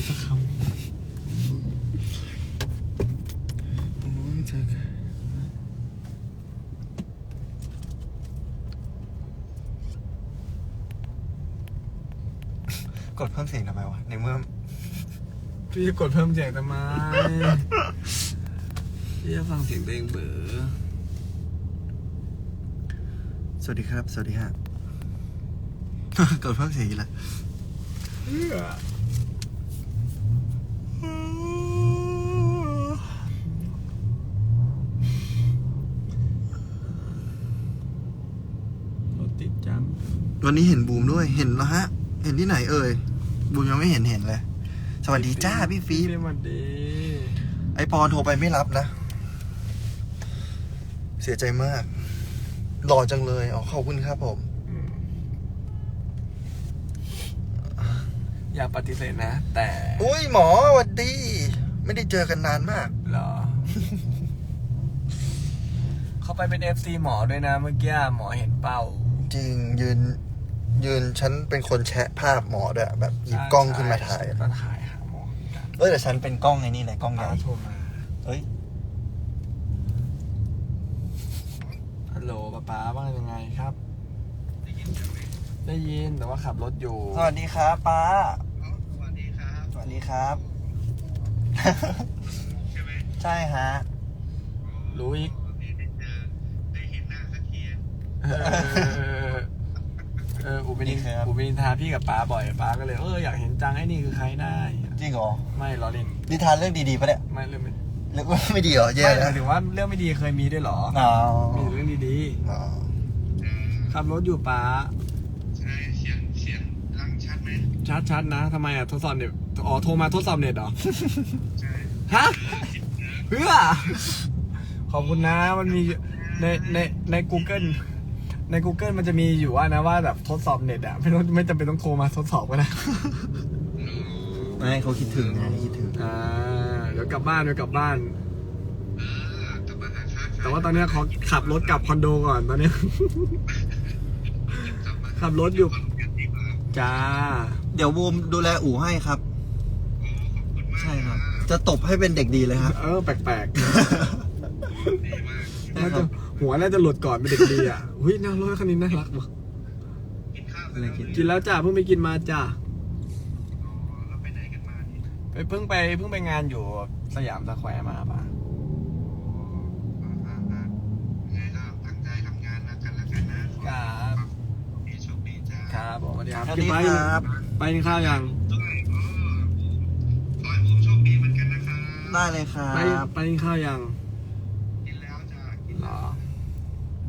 ดสักคำโอ้ยเธอกดเพิ่มเสียงทำไมวะ ในเมื่อพี่จะกดเพิ่มเสียงทำไมพี่จะฟังเสียงตัวเองเบอสวัสดีครับ สวัสดีฮะ กดเพิ่มเสียงอีกแล้ว เพื่อรถติดจัง วันนี้เห็นบูมด้วย เห็นแล้วฮะ เห็นที่ไหนเอ่ย บูมยังไม่เห็นเห็นเลย สวัสดีจ้าพี่ฟีพี่บสวัสดี ไอปอนโทรไปไม่รับนะ เสียใจมาก หล่อจังเลย อ๋อขอบคุณครับผมอืมอย่าปฏิเสธนะ แต่อุ้ยหมอสวัสดี ไม่ได้เจอกันนานมาก เหรอ เขาไปเป็น FC หมอด้วยนะเมื่อกี้หมอเห็นเป้า จริงยืน ยืนฉันเป็นคนแชะภาพหมอด้วยแบบหยิบกล้องขึ้นมาถ่ายก็ถ่ายหาหมอเหมือนกันเอ้ยแต่ฉันเป็นกล้องไงนี่เลยกล้องใหป้าญ่โทรมาเอ้ยฮัลโหลป้าป๊าว่ายังไงครับ ได้ยินแต่ว่าขับรถอยู่ สวัสดีครับป้า สวัสดีครับ สวัสดีครับ ใช่ไหมใช่ฮะ รู้อีกนี่ได้เจอได้เห็นหน้าสักที เออเอออุปนินนี่ครับอุปนินทาพี่กับป้าบ่อยป้าก็เลยเอออยากเห็นจังไอ้นี่คือใครได้จริงเหรอไม่ล้อเล่นนิทานเรื่องดีๆปะเนี่ยไม่เรื่องไม่เรื่องไม่ดีเหรอแย่ไม่หแล้มายวถึงว่าเรื่องไม่ดีเคยมีด้วยเหรอ อ๋อมีเรื่องดีอ๋อเออๆขับรถอยู่ป้าใช่เสียงเสียงดังชัดไหมชัดๆนะทำไมอะทดสอบเน็ตอ๋อโทรมาทดสอบเน็ตเหรอ ใช่ฮะ เพื่อ ขอบคุณนะมันมีในในใน Google ใน Google มันจะมีอยู่ว่านะว่าแบบทดสอบเน็ตอะไม่ต้องไม่จำเป็นต้องโทรมาทดสอบก็ได้ ไม่เขาคิดถึงไงคิดถึง อ่าเดี๋ยวกลับบ้านเดี๋ยวกลับบ้านเออกลับมาหาค้าขายแต่ว่าตอนเนี้ยขอขับรถกลับคอนโดก่อนตอนเนี้ยกลับมาขับรถอยู่ขอนแก่นดีกว่าจ้า เดี๋ยวบูมดูแลอู่ให้ครับโอ้ขอบคุณมากใช่ครับ จะตบให้เป็นเด็กดีเลยครับ เออแปลกดีมากๆน่าจะ หัวน่าจะหลุดก่อนเป็นเด็กดีอะหุ้ยน่ารถคันนี้น่ารักว่ะกินข้าวอะไรกินกินแล้วจ้าเพิ่งไปกินมาจ้าอ๋อเราไปไหนกันมาเนี่ยไปเพิ่งไปเพิ่งไปงานอยู่สยามสแควร์มาป่ะอ๋ออ่าอ่าไงก็ตั้งใจทำงานแล้วกันแล้วกันนะขอครับให้โชคดีจ้าครับผมสวัสดีครับสวัสดีกินไปครับ ไปกินข้าวยังด้วยก็ขอให้ผมโชคดีเหมือนกันนะครับได้เลยครัไปบไปกินข้าวยัง กินแล้วจ้ากิน เหร แล้ อ ว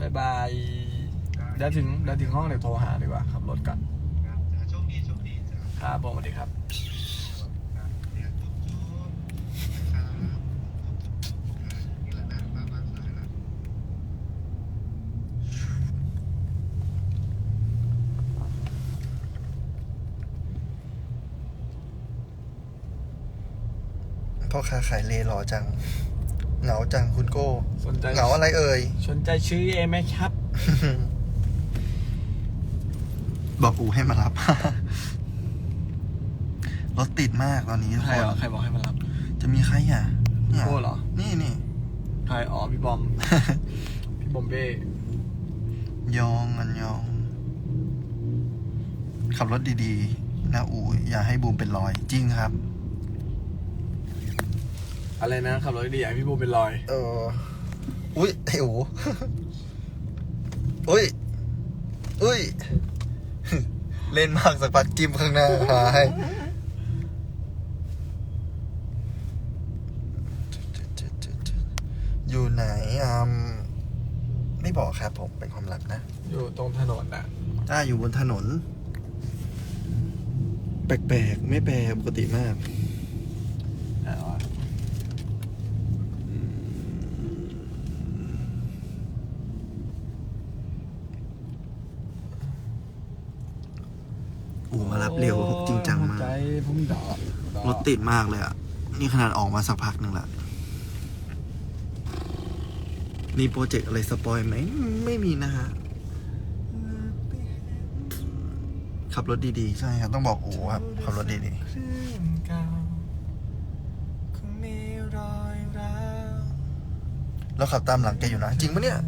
บายบายเดี๋ยวถึงเดี๋ยวถึงห้องเดี๋ยวโทรหาดีกว่าขับรถก่อนครับจ้าโชคดีโชคดีจ้าครับผมสวัสดีครับครับเดี๋ยวจุ๊บจุ๊บนะครับนี่แหละนะมาบ้านสายแล้วพ่อค้าขายเลหล่อจัง เหงาจังคุณโก้สนใจเหงาอะไรเอ่ยสนใจชื่อเอไหมครับ บอกอูให้มารับ รถติดมากตอนนี้ทุกใครคเหรอนใครบอกให้มารับจะมีใครอะเนี่ยโก้เหรอนี่นี่ใครอ๋อพี่บอม พี่บอมเบ้ยองอันยอง ขับรถดีๆ นะอูอย่าให้บูมเป็นรอยจริงครับ อะไรนะขับรถดีๆอะพี่บูมเป็นรอย เออ อุ้ยไออูอุ้ย อุ้ย เล่นมากสักพักจิ้มข้างหน้าหายอยู่ไหนอืมไม่บอกครับผม เป็นความลับนะ อยู่ตรงถนนน่ะ ถ้าอยู่บนถนน แปลกๆ ไม่แปลกปกติมาก อ่าวะ อูมา รับเร็วจริงจังมากใจพุ่งดอกดอกรถติดมากเลยอะ นี่ขนาดออกมาสักพักหนึ่งละมีโปรเจกต์อะไรสปอยไหม ไม่มีนะฮะ ขับรถดีๆ ใช่ครับ ต้องบอกโอ้ครับ ขับรถดีเครื่องเก่าอยร้าวเราขับตามหลังแกอยู่นะ จริงปะเนี่ย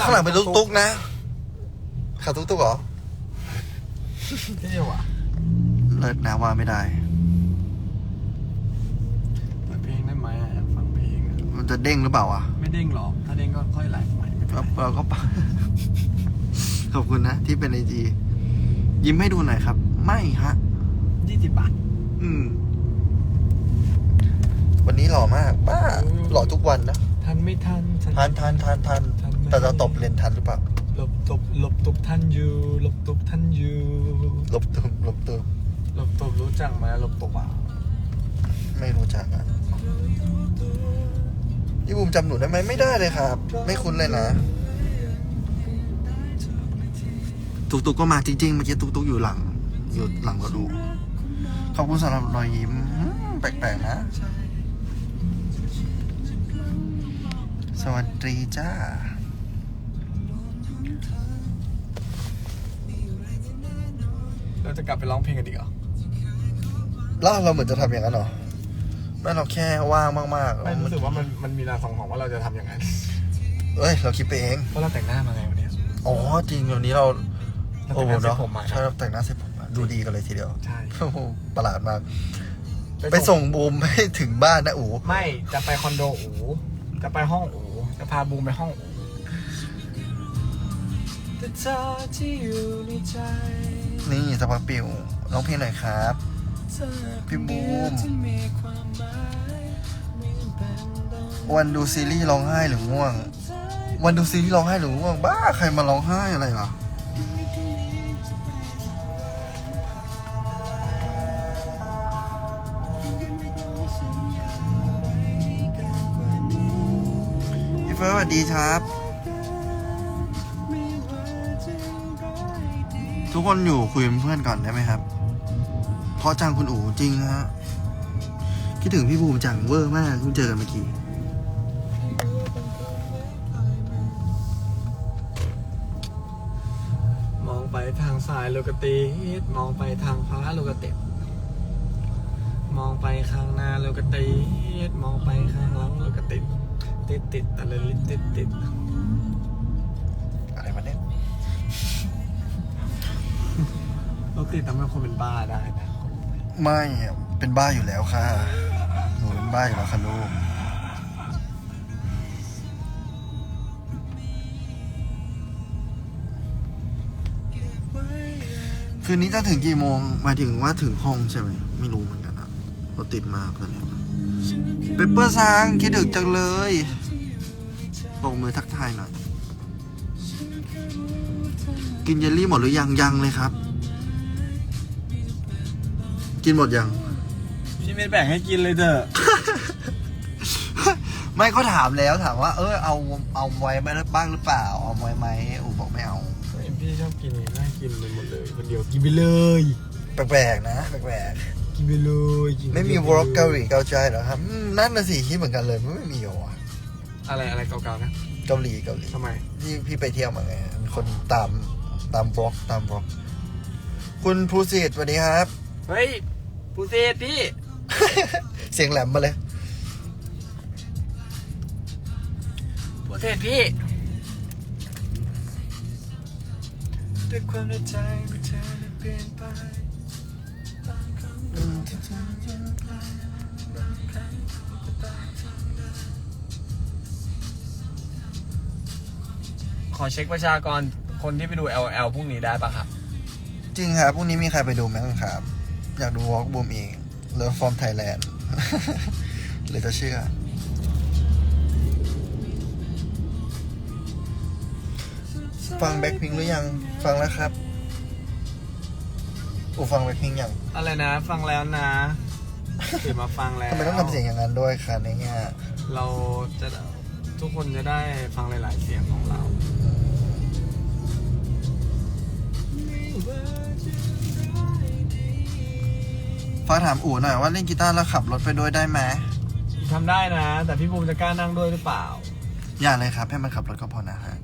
ข้างหลังเป็นตุ๊กตุ๊กนะ ขับตุ๊กตุ๊กเหรอ เท่ว่ะเลิศนะว่าไม่ได้ เปิดเพลงได้ไหมอะอยากฟังเพลงอะมันจะเด้งหรือเปล่าอะไม่เด้งหรอก ถ้าเด้งก็ค่อยไลฟ์ใหม่ไม่เป็นเราไรเราก็ปะ ขอบคุณนะ ที่เป็นไอจียิ้มให้ดูหน่อยครับ ไม่ฮะ ยี่สิบบาท อืม วันนี้หล่อมากป้าอืมหล่อทุกวันนะ ทันไม่ทันฉั ทันทันทันทันทันไหมแต่เราตบเลนทันหรือเปล่าห ลบตบหลบตบทันอยู่หลบตบทันอยู่ลบตุบลบตุบหลบตบรู้จักไหมหลบตบอะไม่รู้จักอะพี่บูมจำหนูได้ไหมไม่ได้เลยครับ ไม่คุ้นเลยนะตุกตุกก็มาจริงๆเมื่อกี้ตุกตุกอยู่หลัง อยู่หลังกรถดูกขอบคุณสำหรับรอยยิ้มอืมแปลกๆนะ สวัสดีจ้า เราจะกลับไปร้องเพลงกันดีกเหรอแล้วเราเหมือนจะทำอย่างนั้นเหรอไม่เราแค่ว่างมากๆไม่รู้สึกว่ามันมันมีรางสังหรณ์ว่าเราจะทำอย่างนั้นเอ้ยเราคิดไปเองเพราะเราแต่งหน้ามาไงวันเนี้ยอ๋อจริงวันนี้เราเราโอ้แต่งโหหน้าเสร็จเนาะผมมาใช่เราแต่งหน้าเสร็จผมมาดูดีกันเลยทีเดียวใช่โอ้โหประหลาดมาก ไปส่งบูมให้ถึงบ้านนะอูไม่จะไปคอนโดอูจะไปห้องอูจะพาบูมไปห้องอูแต่เธอที่อยู่ในใจ นี่สปักปิวร้องเพลงหน่อยครับ พี่บูมวันดูซีรีส์ร้องไห้หรือง่วง วันดูซีรีส์ร้องไห้หรือง่วง บ้าใครมาร้องไห้อะไรเหรอพี่เฟิร์สวัสดีครับ กคนอยู่คุยเป็นเพื่อนก่อนได้ไหมครับ เพราะจังคุณอู๋จริงฮะคิดถึงพี่บูมจังเวอร์มากเพิ่งเจอกันเมื่อกี้มองไปทางซ้ายโลกติดมองไปทางขวาโลกติดมองไปข้างหน้าโลกติดมองไปข้างหลังโลกติดติดติดตะลิดติดติดอะ ติดทำให้คนเป็นบ้าได้นะไม่อะเป็นบ้าอยู่แล้วค่ะ หนูเป็นบ้าอยู่แล้วค่ะลูก คืนนี้จะถึงกี่โมงหมายถึงว่าถึงห้องใช่ไหม ไม่รู้เหมือนกันอะรถติดมากตอนนี้เปเปอร์ซางคิดถึงจังเลยโบมือทักทายหน่อย กินเยลลี่หมดหรือยังยังเลยครับ กินหมดยัง พี่ไม่แบ่งให้กินเลยเถอะไม่เขาถามแล้วถามว่า เออเอาเอาไว้บ้างหรือเปล่า เอาไว้ไหมอูบอกไม่เอา พี่ชอบกินน่ากินไปหมดเลยคนเดียวกินไปเลย แปลกๆนะแปลกกินไปเลยกินๆปไม่มีลยวอล์กเกาหลีเกาใจเหรอครับอืมนั่นน่ะสิคิดเหมือนกันเลยมันไม่มีเหรอวะอะไรอะไรเก่าๆนะเกาหลีเกาหลีทำไม ที่พี่ไปเที่ยวมาไงมีคนตามตามบล็อกตามบล็อก คุณภูสิทธิ์สวัสดีครับ เฮ้ย ปูเซตพี่เสียงแหลมมาเลยปูเซตพี่ด้วยความในใจเมื่อเธอนั้นเปลี่ยนไปบางครั้งที่เธอยังไปบางครั้งก็ตามทางเดินขอเช็คประชากรคนที่ไปดู LL พรุ่งนี้ได้ปะครับ จริงครับพรุ่งนี้มีใครไปดูไหมครับ อยากดูวอล์กบูมเองเลิฟฟอร์มไทยแลนด์หรือจะเชื่อ ฟังแบ็คพิงหรือยัง ฟังแล้วครับอูฟังแบ็คพิงยังอะไรนะ ฟังแล้วนะตื่นมาฟังแล้วทำไมต้องทำเสียงอย่างนั้นด้วยคะในเงี้ยเราจะทุกคนจะได้ฟังหลาย ๆ เสียงของเรา ฟ้าถามอู๋หน่อยว่าเล่นกีตาร์แล้วขับรถไปด้วยได้ไหมทำได้นะ แต่พี่บูมจะกล้านั่งด้วยหรือเปล่า อย่าเลยครับ ให้มันขับรถก็พอนะฮะ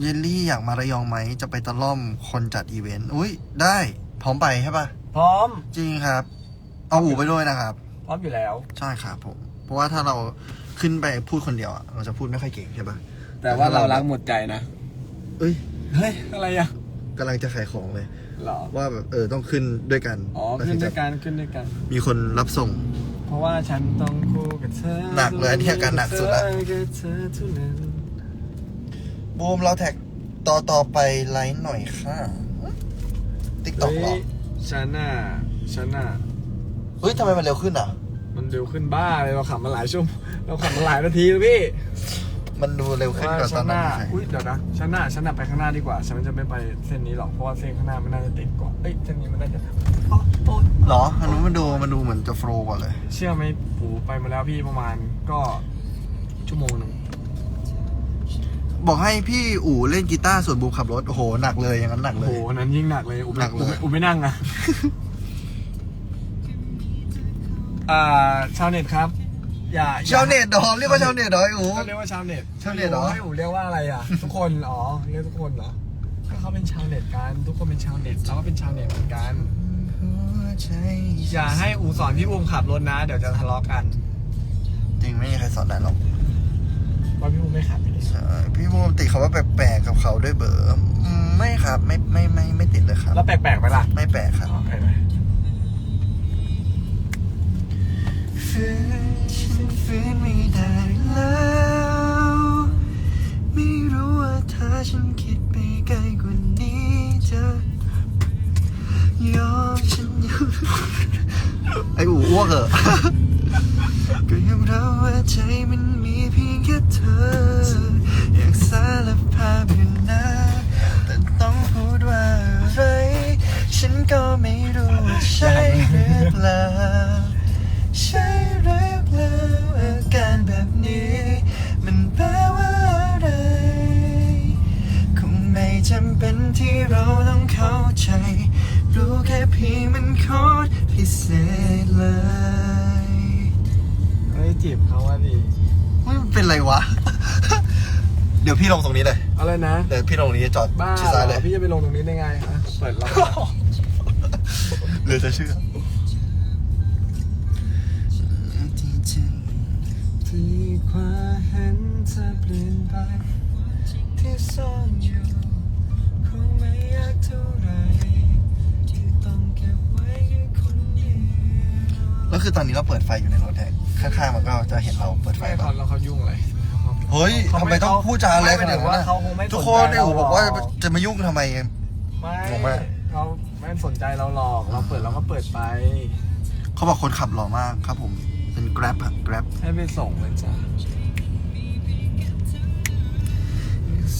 เยลลี่อยากมาระยองไหมจะไปตะล่อมคนจัดอีเวนต์อุ้ยได้ พร้อมไปใช่ปะไพร้อม จริงครับ เอาอูไปด้วยนะครับ พร้อมอยู่แล้ว ใช่ครับผม เพราะว่าถ้าเราขึ้นไปพูดคนเดียวอะเราจะพูดไม่ค่อยเก่งใช่ปะแต่ว่าเรารักหมดใจนะ เอ้ย เฮ้ย อะไรอะ กำลังจะขายของเลยหรอว่าแบบเออต้องขึ้นด้วยกันอ๋อแล้ขึ้นถึงด้จะวยกันขึ้นด้วยกัน มีคนรับส่ง เพราะว่าฉันต้องคู่กับเธอหนักเลยอันนี้อาการหนักสุดละ กับเธอเท่านั้นบูมเราแท็กต่อต่อไปไลน์หน่อยค่ะติ๊กต็อกหรอเฮ้ยฉันน่ะฉันน่ะเฮ้ยทำไมมันเร็วขึ้นอะ มันเร็วขึ้นบ้าเลยเราขับมาหลายชั่วโมงเราขับมาหลายนาทีแล้วพี่ มันดูเร็วขึ้นกว่าตฉัอนนนั้นน่ะใช่อุ้ยเดี๋ยวนะฉันน่ะฉันน่ะไปข้างหน้าดีกว่าฉันจะไม่ไปเส้นนี้หรอกเพราะว่าเส้นข้างหน้ามันน่าจะติดกว่าเอ้ยเส้นนี้มันน่าจะโอ๊ยโอ๊ยหรออันนู้นมันดูมันดูเหมือนจะโฟล์กว่าเลย เชื่อไหมปูไปมาแล้วพี่ประมาณก็ชั่วโมงหนึ่งบอกให้พี่อู๋เล่นกีตาร์ส่วนบูมขับรถ โอ้โห หนักเลยอย่างนั้นหนักโอ้เลโหย อันนั้นยิ่งหนักเลยอุบหนักเลย อุบอุบไม่นั่งอะอ่าชาวเน็ตครับ อย่าอย่ชาวเน็ตดอเรียกว่าชาวเน็ตดอไอ้อู๋ เขาเรียกว่าชาวเน็ตชาวเน็ตเหรอให้อูเรียกว่าอะไรอะ ทุกคนอ๋อเรียกทุกคนเหรอก็เขาเป็นชาวเน็ตกัน ทุกคนเป็นชาวเน็ตเราก็เป็นชาวเน็ตเหมือนกัน อย่าให้อูสอนพี่บูมขับรถนะ เดี๋ยวจะทะเลาะกันจริงไม่มีใครสอนได้หรอกว่าพี่บูมไม่ขับไปดิใช่พี่บูมติดคำว่าแปลกๆกับเขาด้วยเบอร์อืมไม่ครับไม่ไม่ไม่ไม่ติดเลยครับ แล้วแปลกๆไปล่ะไม่แปลกครับ อ๋อไปไปฝื นฉันไม่ได้แล้ว ไม่รู้ว่าถ้าฉันคิดไปไกลกว่านี้จะยอมฉันอยู่ไอ้อู๋อ้วกเหรอะก็ยอมรับว่าใจมันมีเพียงแค่เธอ อยากสารภาพอยู่นะแต่ต้องพูดว่าอะไรฉันก็ไม่รู้ว่าใช่ เศษเลยเฮ้ยจีบเขาว่าดิมันเป็นไรวะ เดี๋ยวพี่ลงตรงนี้เลย อะไรนะเดี๋ยวพี่ลงตรงนี้จอดบ้าชิดซ้ายเหเลรอย พี่จะไปลงตรงนี้ได้ไงฮะเปิดล็อกเหลือจะเชื่อที่ความเห็นเธอเปลี่ยนไปที่ซ่อนอยู่คงไม่ยากเท่าไหร คือตอนนี้เราเปิดไฟอยู่ในรถแท็กข้างๆมันก็จะเห็นเราเปิดไฟไม่แบเขาบแล้วเขายุ่งอะไรเฮ้ยเขาทำไมต้องพูดจาอะไรขนาดนั้นไม่หมยถึงว่านะเขาคงไม่ทุกสคนใจไอ้อู๋บอกว่าเรหรจะมายุ่งทำไมไม่งงมากเขาไม่สนใจเราหรอกเราเปิดเราก็เปิดไป เขาบอกคนขับหล่อมากครับผมเป็น grab อะ grab ให้ไปส่งเลยจ้ะ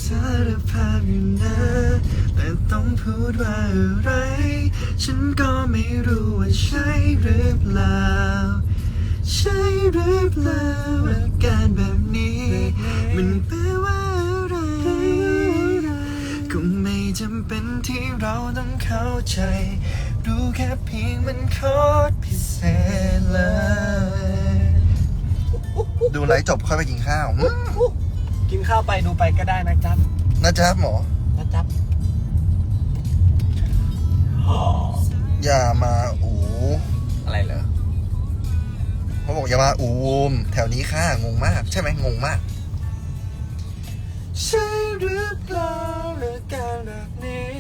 สารภาพอยู่นะแต่ต้องพูดว่าอะไร ฉันก็ไม่รู้ว่าใช่หรือเปล่า ใช่หรือเปล่าอาการแบบนี้ มันแปลว่าอะไรคงไม่จำเป็นที่เราต้องเข้าใจ รู้แค่เพียงมันโคตรพิเศษเลย ดูไลฟ์จบค่อยไปกินข้าวอ กินข้าวไปดูไปก็ได้นะจ๊ะนะจ๊ะหมอ นะจ๊ะอย่ามาอูอะไรเหรอเขาบอกอย่ามาอูมแถวนี้ค่ะงงมาก ใช่ไหมงงมากใช่หรือเปล่าหรือการแบบนี้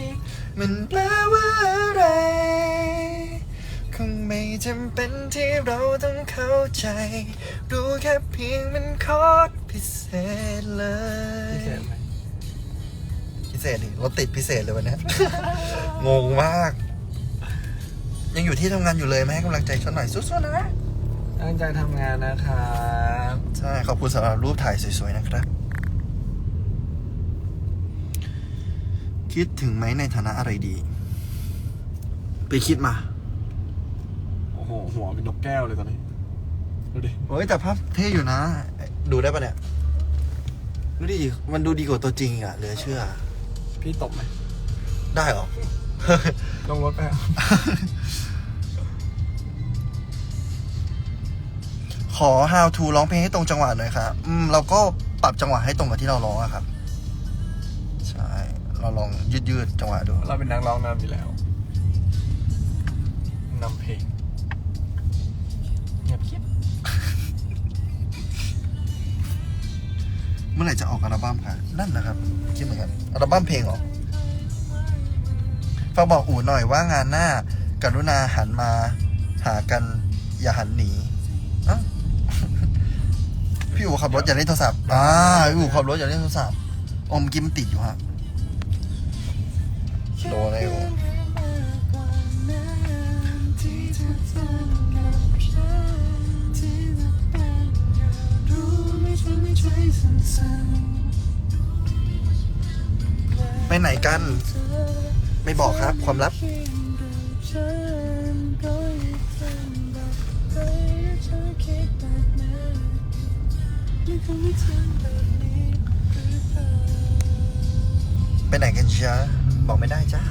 มันแปลว่าอะไร คงไม่จำเป็นที่เราต้องเข้าใจ รู้แค่เพียงมันโคตร พิเศษเลยพิเศษไหมพิเศษดิรถติดพิเศษเลยวันเนี้ย งงมาก ยังอยู่ที่ทำงานอยู่เลยมาให้กำลังใจฉันหน่อยสู้ๆนะ ตั้งใจทำงานนะครับใช่ขอบคุณสำหรับรูปถ่ายสวยๆนะครับ คิดถึงไหมในฐานะอะไรดี ไปคิดมาโอ้โหหัวเป็นนกแก้วเลยตอนนี้ดูดิ โอ้ยแต่ภาพเท่อยู่นะ ดูได้ปะเนี่ย ดูดิ มันดูดีกว่าตัวจริงอะเหลือเชื่อ พี่ตบไหมได้เหรอ ลงรถไปอะขอ how to ร้องเพลงให้ตรงจังหวะหน่อยครับอืมเราก็ปรับจังหวะให้ตรงกับที่เราร้องอะครับ ใช่ เราลองยืดยืดๆจังหวะดู เราเป็นนักร้องนำอยู่แล้วนำเพลง อไหร่จะออกอัลบั้มคะนั่นนะครับคิดเหมือนกันอัลบั้มเพลงเหรอฝากบอกอู๋หน่อยว่างานหน้า กรุณาหันมาหากันอย่าหันหนีอ้าพี่อู๋ขับรถอย่าเล่นโทรศัพท์อ่าพี่อู๋ขับรถอย่าเล่นโทรศัพท์อมกิมติดอยู่ฮะโดนอะไรอู๋ ไปไหนกัน ไม่บอกครับ ความลับ ไปไหนกันจ้าบอกไม่ได้จ้า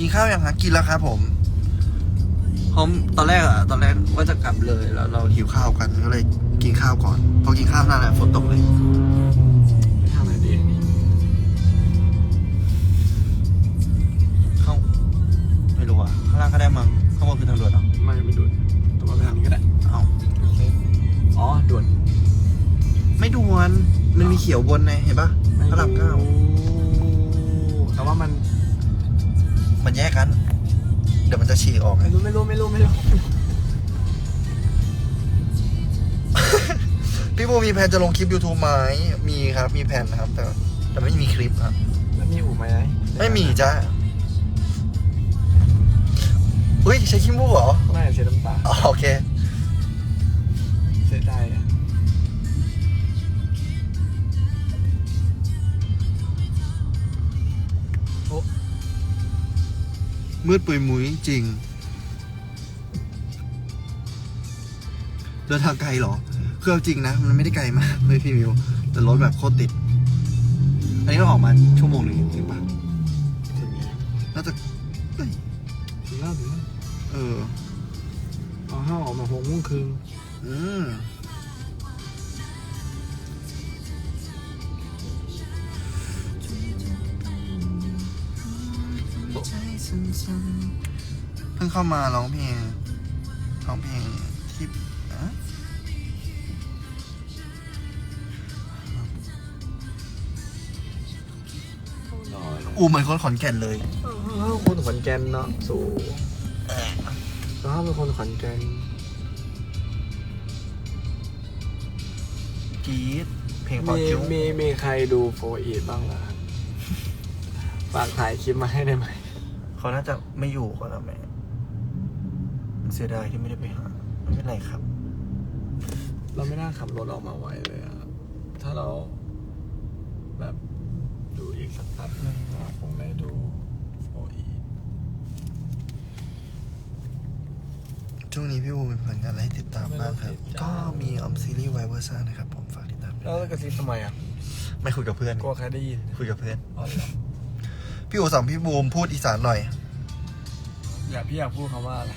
กินข้าวยังคะกินแล้วครับผมผมตอนแรกอะตอนแรกว่าจะกลับเลยแล้วเราหิวข้าวกันก็เลยกินข้าวก่อน พอกินข้าวนั่นแหละฝนตกเลยไปทางไหนดีเข้าไม่รู้อะข้างล่างก็ได้มั้งข้างบนคือทางด่วนเหรอไม่ไม่ด่วนแต่ว่าไปทางนี้ก็ได้เอ้าอ๋อด่วน ไม่ด่วนมันมีเขียวบนไงเห็นปะพระรามเก้าแต่ว่ามัน มันแยกกัน เดี๋ยวมันจะฉีกออกไง ไม่รู้ไม่รู้ไม่รู้ไม่รู้พี่บูมีแผนจะลงคลิป YouTube ไหมมีครับ มีแผนนะครับ แต่แต่ไม่มีคลิปครับ แล้วมีอู่ไหมไม่มีจ้าเฮ้ยใช้ขี้มูกเหรอไม่เสียน้ำตาอ๋อโอเค เสียใจอะ มืดปุยมุ้ยจริง เดินทางไกลเหรอคือเอาจริงนะ มันไม่ได้ไกลมากเลยพี่มิว แต่รถแบบโคตรติด อันนี้เราออกมาชั่วโมงหนึ่งจริงปะถึงแล้วน่าจะเอ้ยถึงแล้วถึงแล้วเออเอาห้าออกมาหกโมงครึ่งอืม เพิ่งเข้ามาร้องเพลงร้องเพลงที่อะน้อยอูเหมือนคนขอนแก่นเลยอ้าวคนขอนแก่นเนาะสู่อ้าวเป็นคนขอนแก่นกรีดเพลงพอมีจุ๊มีมีใครดูโฟอีบ้างล่ะฝากถ่ายคลิปมาให้ได้ไหม เขาน่าจะไม่อยู่ก็แล้วแม่เสียดายที่ไม่ได้ไปหาไม่เป็นไรครับ เราไม่น่าขับรถออกมาไวเลยอะถ้าเรา แบบดูอีกสักพักหนึงเราคงได้ดูโฟอีช่วงนี้พี่บูมีผลงานอะไรให้ติดตามบ้างครับ ก็มีออมซีรีส์ไวเวอร์ซ่านะครับผมฝากติดตามด้วยแล้วกระซิบทำไมอะ ไม่คุยกับเพื่อน กลัวใครได้ยิน คุยกับเพื่อน อ๋อเหรอ พี่อูสอนพี่บูมพูดอีสานหน่อย อยากพี่อยากพูดคำว่าอะไร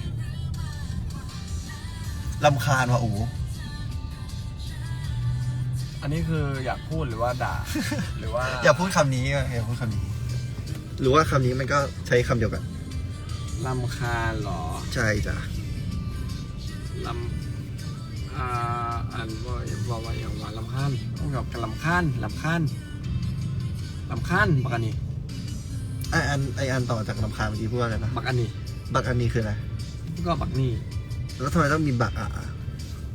ลำคาญว่ะอูอันนี้คืออยากพูดหรือว่าด่า หรือว่าอย่าพูดคำนี้อะอย่าพูดคำนี้ หรือว่าคำนี้มันก็ใช้คำเดียวกันลำคาญเหรอใช่จ้ะลำอ่าอันว่าว่าว่าอย่างว่าลำคาญต้องแบบกันลำคาญลำคาญลำคาญบักอันนี้ ไออันไออันต่อจากลำคาญเมื่อกี้พูดว่าอะไรนะบักอันนี้ บักอันนี้คืออะไรก็บักนี่ แล้วทำไมต้องมีบักอะ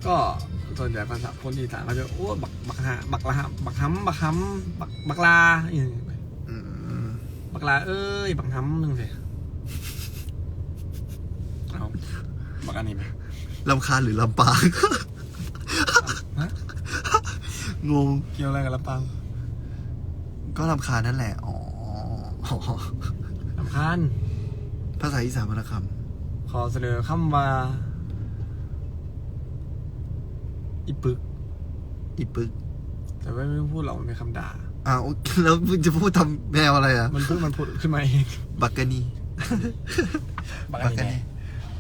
ก็ส่วนใหญ่ภาษาคนอีสานเขาจะโอ้บักบักฮะบักละฮะบักฮัมบักฮัมบักบักลาอย่างนี้อืมบักลาเอ้ยบักฮัมนึงสิเอาบักอันนี้ไหมลำคาญหรือลำปาง ฮะงง เกี่ยวอะไรกับลำปางก็ลำคาญนั่นแหละ อ๋อ ลำคาญภาษาอีสานวรรณคขอเสนอคำว่า อีปึกำอีปึกแต่ว่าไม่ต้องพูดหรอกมันเป็นคำด่า อ้าวแล้วมึงจะพูดทำแมวอะไรอะมันพูดมันพูดขึ้นมาเองบักกะนีบักอันนี้แม่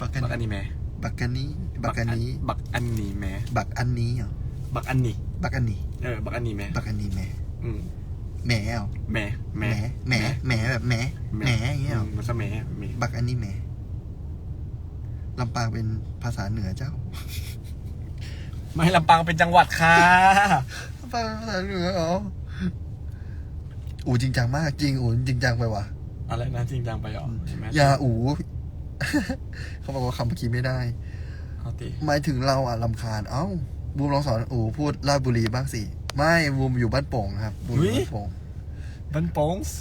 บักกะบักอันนีนี้แม่บักกะนีบักกะนีบักอันนี้แม่บักอันนี้เหรอบักอันนี้บักอันนี้เออบักอันนี้แม่บักอันนี้แหมอืม แหมเอาแม่แหมแม่แหมแหมแบบแหมแหมอย่างเงี้ยเหรอมันจะแม่แม่บักอันนี้แหมลำปางเป็นภาษาเหนือเจ้า ไม่ลำปางเป็นจังหวัดค่ะลำปางเป็นภาษาเหนือเหรออูจริงจังมากจริงอูจริงจังไปว่ะอะไรนะจริงจังไปเหรอใช่ไหมยาอูเขาบอกว่าคำเมื่อกี้ไม่ได้เอาตีหมายถึงเราอะลำคาญเอ้าบูมลองสอนอูพูดราชบุรีบ้างสิ ไม่บูมอยู่บ้านโป่งครับบูมอยู่บ้านโป่งบันโป้งส์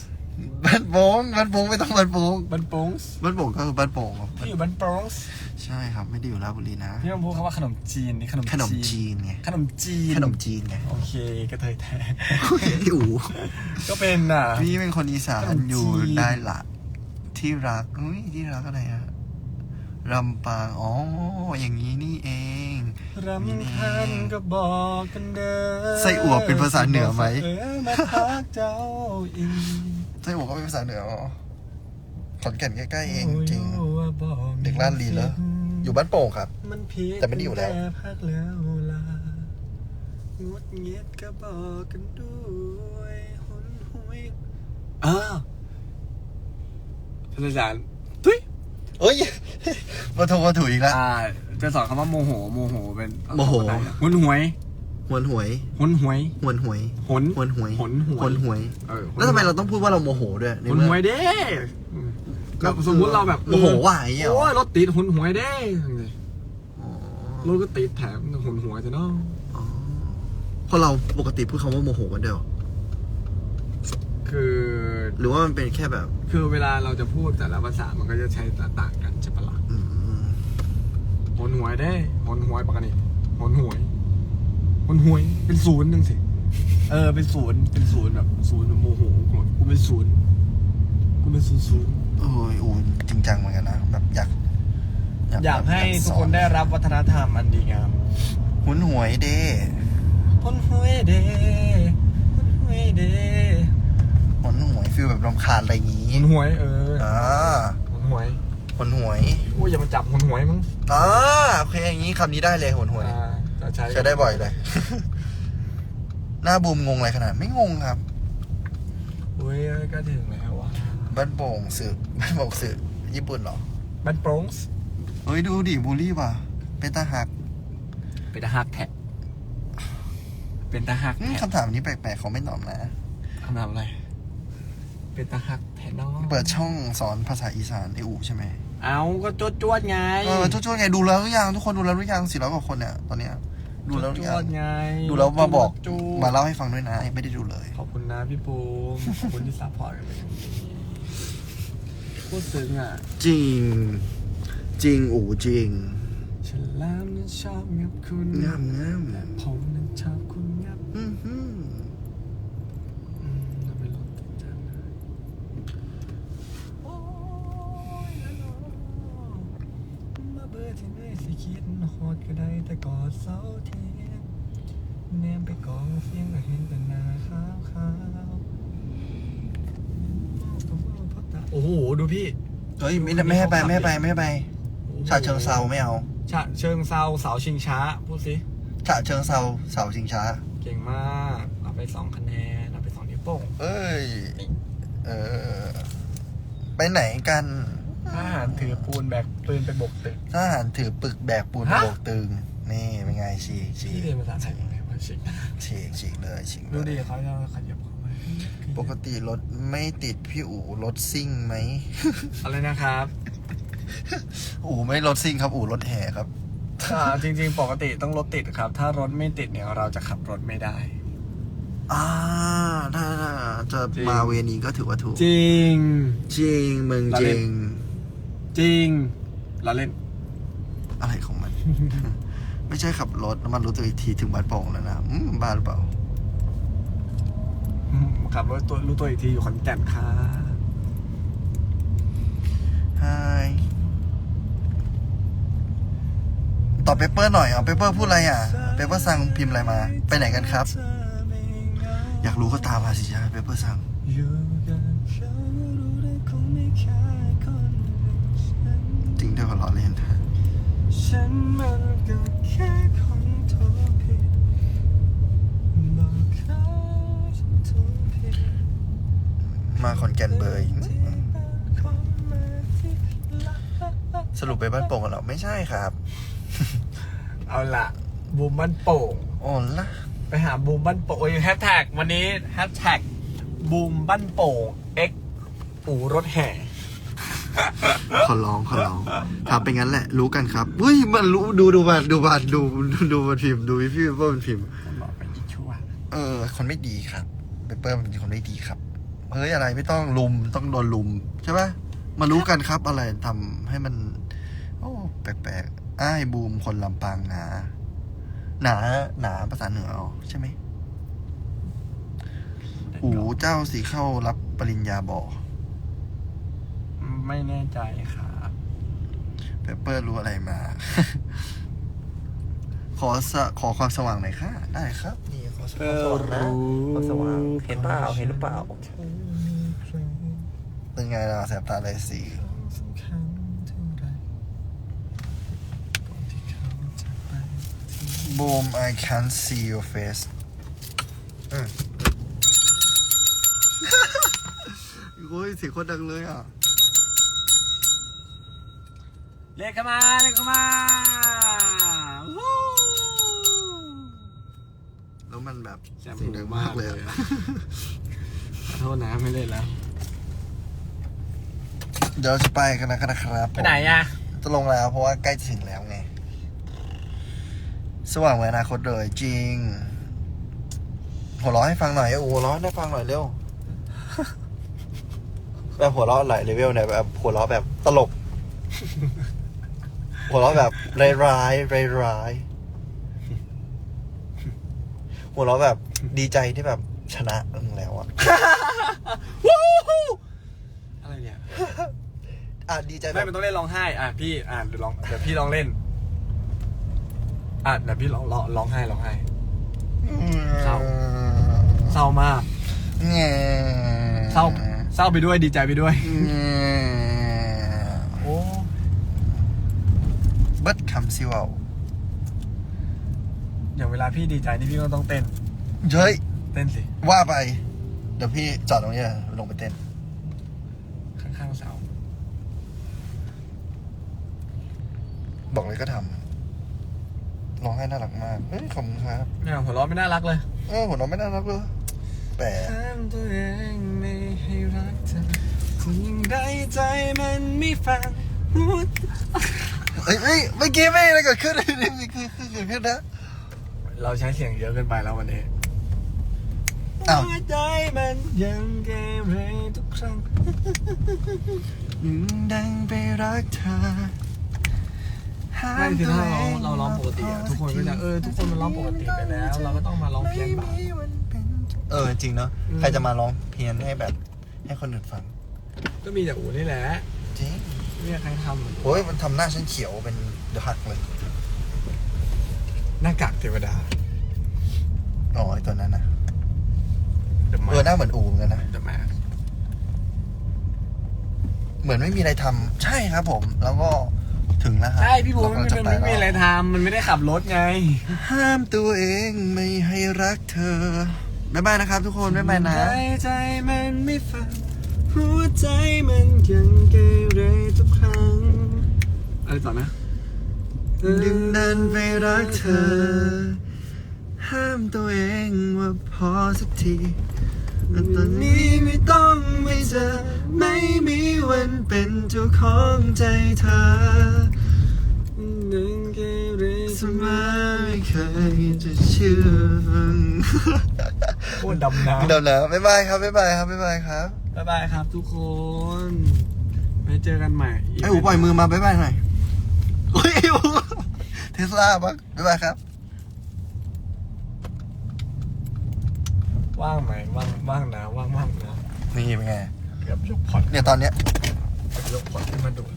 บ้านโป่งบ้านโป่งไม่ต้องบ้านโป่งบันโป้งส์บ้านโป่งก็คือบ้านโป่งครับพี่อยู่บันโป้งส์ใช่ครับ ไม่ได้อยู่ราชบุรีนะพี่ต้องพูดคำว่าขนมจีนนี่ขนมขนมจีนไงขนมจีนขนมจีนไงโอเคกระเทยแท้พี่อูก็เป็นอะพี่เป็นคนอีสาขนนมจีนอยู่ได้ละที่รักอุ้ยที่รักอะไรอะลำปางอ๋ออย่างนี้นี่เอง รำคาญก็บอกกันเด้อไส้อั่วเป็นภาษาเหนือไหม เออมาพักเจ้าอิงไส้หัวก็เป็นภาษาเหนือเหรอขอนแก่นใกล้ๆเองจริง โอ้ยบอกเด็กลาดลีเหรอ อยู่บ้านโป่งครับ มันเพียงแต่ไม่ได้อยู่แล้วพักแล้วลางดเงียดก็บอกกันด้วยหนหวยอ้าวท่านอาจารย์ทุยเอ้ยมาโทรมาถูกอีกแล้วอ่า จะสอนคำว่าโมโหโมโหเป็นโมโหหนหวยหวนหวยหนหวยหวนหวยหนหวนหวยหนหวยหวนหวย เออแล้วทำไมเราต้องพูดว่าเราโมโหด้วยในหนเมื่อหวยเด้ก็สมมุติเราแบบโมโหว่ะอย่างเงี้ยเหรอโอ้ยรถติดหนหวยเด้อ๋อรถก็ติดแถมหนหวยจะเนาะอ๋อเพราะเราปกติพูดคำว่าโมโหกันเดียวคือหรือว่ามันเป็นแค่แบบ คือเวลาเราจะพูดแต่ละภาษามันก็จะใช้ต่างกันใช่ปะล่ะอืม หนหวยได้หนหวยปกติหนหวยหนหวยเป็นศูนย์หนึ่งสิเออเป็นศูนย์เป็นศูนย์แบบศูนย์แบบโมโหโกรธกูเป็นศูนย์กูเป็นศูนย์ศูนย์โอ้ยอูจริงจังเหมือนกันนะแบบอยากอยากให้ทุกคนได้รับวัฒนธรรมอันดีงามหุนหวยเด้หนหวยเด้หนหวยเด้หุนหวยฟีลแบบรำคาญอะไรอย่างงี้หนหวยเอออ่าหนหวย หุนหวยโอ้ยอย่ามาจับหนหวยมั้งอ่าโอเคอย่างงี้คำนี้ได้เลยหุนหวยอ่าจะใช้ใช้ได้บ่อยเลย หน้าบูมงงอะไรขนาด ไม่งงครับเว้ยก็ถึงแล้วว่ะบ้านโป่งสื่อบ้านโป่งสื่อญี่ปุ่นเหรอบันโปรงส์เฮ้ยดูดิบูลลี่ว่ะ เป็นตาหัก เป็นตาหักแทะเป็นตาหักอืมแทะคำถามนี้แปลกๆเขาไม่ตอบนะคำถามอะไร เป็นตาหักแทะน้องเปิดช่องสอนภาษาอีสานไออูใช่ไหม เอาก็จวดจวดๆไงเออทุกๆไงดูแล้วหรือยังทุกคนดูแล้วหรือยังสี่ร้อยกว่าคนเนี่ยตอนเนี้ยดูแล้วหรือจยัวงดๆไงดูแล้วมาบอกจวดๆมาเล่าให้ฟังด้วยนะไม่ได้ดูเลย ขอบคุณนะพี่ปูมขอบคุณที่ซัพพอร์ตกันเป็นอย่างดีพูดซึ้งอะ จริง จริงอูจริงฉลามนั้นชอบงับคุณงามงามและผมนั้นชอบคุณงับ อื้อหืออื อดก็ได้แต่กอดเสาเทียนแนมไปกองเสียงก็เห็นแต่หน้าขาวขาวโอ้โห ดูพี่ เฮ้ยไม่ได้ไม่ให้ไปไม่ให้ไปไม่ให้ไปฉะเชิงเซาไม่เอาฉะเชิงเซาเสาชิงช้า พูดสิฉะเชิงเซาเสาชิงช้า เก่งมากเอาไปสองคะแนนเอาไปสองนิ้วโป้งเอ้ย เออไปไหนกัน ทหารถือปูนแบกปืนไปบกตึก ทหารถือปึกแบกปูนฮะ โบกตึง นี่เป็นไงฉีกฉีพี่กเรียนภาษาไทยยังไงวะชิงฉีกฉีกเลยฉีกเลดูยดิเขาจะขยับเข้ามาปกติรถไม่ติดพี่อู๋รถซิ่งไหม อะไรนะครับอู๋ไม่รถซิ่งครับอู๋รถแห่ครับ อ่าจริง ๆ ปกติต้องรถติดครับ ถ้ารถไม่ติดเนี่ยเราจะขับรถไม่ได้ อ่าถ้าจะจริง มาเวนี้ก็ถือว่าถูก จริง จริงเมืองเราจเล่รินง จริงเราเล่น อะไรของมัน ไม่ใช่ขับรถแล้วมันรู้ตัวอีกทีถึงบ้านโป่งแล้วนะอืมบ้าหรือเปล่า ขับรถตัวรู้ตัวอีกทีอยู่ขอนแก่นค่ะไฮตอบเปเปอร์หน่อยอะเปเปอร์พูดอะไรอะเปเปอร์สั่งพิมพ์อะไรมา ไปไหนกันครับ อยากรู้ก็ตามมาสิจ้าเปเปอร์สั่งอ ฉันจริงด้วยกับล้อเล่นฉันมันก็แค่คนโทรผิดมาขอนแก่นเบยสรุปไปบ้านโป่งกันเหรอ ไม่ใช่ครับ เอาล่ะบูมบ้านโป่งโอ้ละไปหาบูมบ้านโป่งแฮชแท็กวันนี้แฮชแท็กบูมบ้านโป่ง X อู่รถแห่ ขอร้องขอร้องทำเป็นงั้นแหละ รู้กันครับเฮ้ยมันรู้ดูดูบันดูบันดูดูดูมันพิมพ์ดูพี่เปอร์มันพิมพ์บอกไปยิ่ชั่วเออ คนไม่ดีครับเปเปอร์มันเป็นคนไม่ดีครับเฮ้ยอะไรไม่ต้องลุมต้องโดนลุมใช่ปะมารู้กันครับ อะไรทำให้มัน โอ้แปลกๆอ้ายบูมคนลำปางหนาหนาหนาภาษาเหนือเอาใช่ไหมอูเจ้าสีเข้ารับปริญญาบอก ไม่แน่ใจครับเปเปอร์รู้อะไรมา ขอสะขอความสว่างหน่อยค่ะ ได้ครับ นี่ขอความสว่างนะความสว่างเห็นเปล่าเห็นหรือเปล่าเป็นไงล่ะแสบตาเลยสีบูม I can't see your face อืมโอ้ยเสียงโคตรดังเลยอะ เรียกเข้ามาเรียกเข้ามาวู้แล้วมันแบบแสบเสียงหูดังมามากกเลเลยยอะอะขอโทษนะไม่เล่นแล้ว เดี๋ยวเราจะไปกันนะครับไปไหนอะจะลงแล้วเพราะว่าใกล้จะถึงแล้วไง สว่างไว้อนาคตเลยจริง หัวเราะให้ฟังหน่อยโอ้หัวเราะให้ฟังหน่อยเร็ว แบบหัวเราะหลายเลเวลเนี่ยแบบหัวเราะแบบตลก หัวเราะแบบร้ายร้ายร้ายร้ายๆหัวเราะแบบดีใจที่แบบชนะมึงแล้วอะอะไรเนี่ยอะดีใจแบไม่บมันต้องเล่นร้องไห้ อะพี่อะเดี๋ยวลองเดี๋ยวพี่ลองเล่น อะเดี๋ยวพี่ลองร้องร้องไห้ร้องไห้ เศร้า เศร้ามากแง่เศร้าเศร้าไปด้วยดีใจไปด้วยแง่โอ้ เบิดคำซิเวาอย่างเวลาพี่ดีใจนี่พี่ก็ต้องเต้น เฮ้ย เต้นสิ ว่าไป เดี๋ยวพี่จอดตรงนี้เลยลงไปเต้น ข้างๆเสา บอกเลยก็ทำร้องให้น่ารักมากเฮ้ยขอบคุณครับเนี่ยหัวเราะไม่น่ารักเลยเออหัวเราะไม่น่ารักเลยแปลกห้ามตัวเองไม่ให้รักเธอคนยังได้ใจมันไม่ฟังพูด เฮ้ยเฮ้ยเมื่อกี้ไม่อะไรเกิดขึ้นนี่มีคือคือเกิดขึ้นนะเราใช้เสียงเยอะเกินไปแล้ววันนี้อ้าว หัวใจมันยังเกเรทุกครั้งดังไปรักเธอห้าไม่มคือตัวถ้าเอเรางเราร้องปกติอะทุกคนก็จะเออทุกคนมันร้องปกติไปแล้ว เราก็ต้องมาร้องเพี้ยนบ้าง เออจริงเนาะอืม ใครจะมาร้องเพี้ยนให้แบบ ให้คนอื่นฟังก็มีแต่อูนี่แหละ จริง ไม่มีใครทำโอ้ยมันทำหน้าฉันเขียวเป็นเดอะฮักเลยหน้ากากเทวดาอ๋อไอตัวนั้นนะ The เออหน้าเหมือนอูเหมือนกันนะ The Mask เหมือนไม่มีอะไรทำใช่ครับผม แล้วก็ถึงแล้วครับใช่พี่บูมเากำลัมันงจะไม่ปมีอะไรแล้วทำมันไม่ได้ขับรถไง ห้ามตัวเองไม่ให้รักเธอบ๊ายบายนะครับทุกคนบ๊ายบายนะ ใจใจมันไม่ฟัง หัวใจมันยังเกเรทุกครั้งอะไรต่อนะ ดึงดันไปรักเธอ ห้ามตัวเองว่าพอสักทีแต่ตอนนี้ไม่ต้องไม่เจอ ไม่มีวันเป็นเจ้าของใจเธอยังเกเรเสมอไม่เคยจะเชื่อโคตรดำน้ำ เดี๋ยวนะบ๊ายบายครับบ๊ายบายครับบ๊ายบายครับ บ๊ายบายครับทุกคนไว้เจอกันใหม่ไอ้อูปล่อยมือมาบ๊ายบายหน่อยโอ้ยไอ้อูเทสลาปะบ๊ายบายครับ ว่างไหมว่างว่างนะว่างว่างนะนี่เป็นไงเกือบยกพอร์ตเนี่ยตอนเนี้ยเกือบยกพอร์ตขึ้นมาดูดเลย